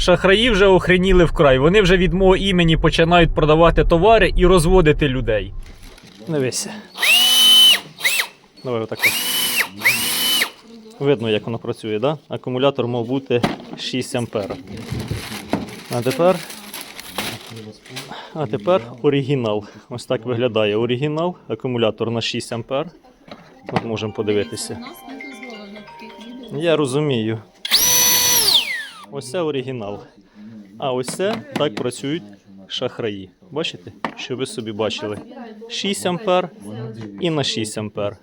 Шахраї вже охреніли вкрай. Вони вже від мого імені починають продавати товари і розводити людей. Дивися. Давай отако. Видно, як воно працює, да? Акумулятор мав бути 6 ампер. А тепер. А тепер оригінал. Ось так виглядає оригінал. Акумулятор на 6 ампер. От можемо подивитися. Я розумію. Ось це оригінал. А ось це так працюють шахраї. Бачите? Що ви собі бачили? 6 ампер і на 6 ампер.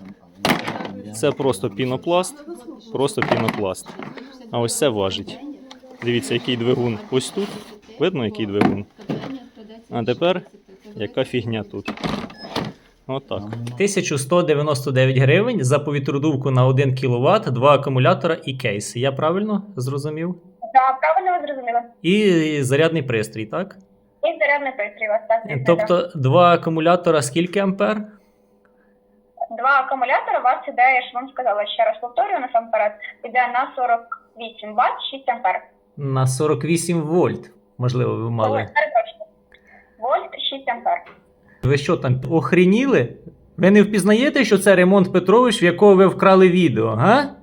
Це просто пінопласт, просто пінопласт. А ось це важить. Дивіться, який двигун ось тут. Видно, який двигун? А тепер яка фігня тут. Отак. 1199 гривень за повітродувку на 1 кВт, два акумулятора і кейс. Я правильно зрозумів? Так, правильно ви зрозуміли. І зарядний пристрій, так? І зарядний пристрій у вас так. так. Тобто два акумулятора скільки ампер? Два акумулятори у вас іде, я ж вам сказала, ще раз повторюю насамперед, іде на 48 Вт 6 ампер. На 48 вольт. Можливо, ви мали. Перепрошую. Вольт 6 ампер. Ви що там охреніли? Ви не впізнаєте, що це Ремонт Петрович, в якого ви вкрали відео, га?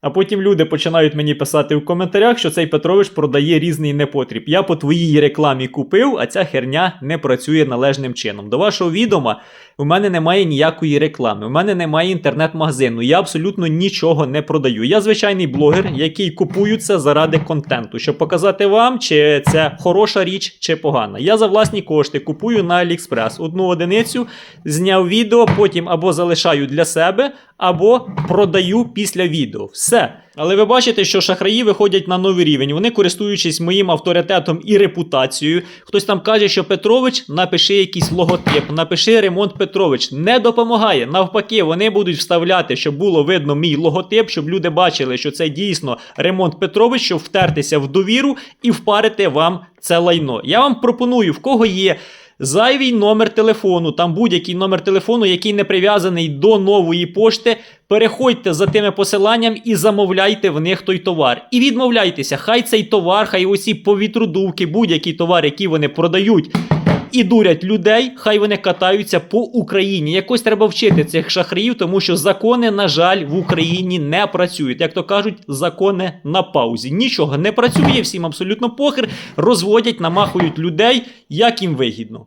А потім люди починають мені писати в коментарях, що цей Петрович продає різний непотріб. Я по твоїй рекламі купив, а ця херня не працює належним чином. До вашого відома, у мене немає ніякої реклами, у мене немає інтернет-магазину, я абсолютно нічого не продаю. Я звичайний блогер, який купую це заради контенту, щоб показати вам, чи це хороша річ, чи погана. Я за власні кошти купую на AliExpress одну одиницю, зняв відео, потім або залишаю для себе, або продаю після відео. Все. Але ви бачите, що шахраї виходять на новий рівень. Вони користуючись моїм авторитетом і репутацією. Хтось там каже, що Петрович напиши якийсь логотип, напиши ремонт Петрович. Не допомагає. Навпаки, вони будуть вставляти, щоб було видно мій логотип, щоб люди бачили, що це дійсно ремонт Петрович, щоб втертися в довіру і впарити вам це лайно. Я вам пропоную, в кого є. Зайвий номер телефону, там будь-який номер телефону, який не прив'язаний до нової пошти. Переходьте за тими посиланням і замовляйте в них той товар. І відмовляйтеся, хай цей товар, хай усі повітродувки, будь-який товар, який вони продають. І дурять людей, хай вони катаються по Україні. Якось треба вчити цих шахраїв, тому що закони, на жаль, в Україні не працюють. Як то кажуть, закони на паузі. Нічого не працює, всім абсолютно похер, розводять, намахують людей, як їм вигідно.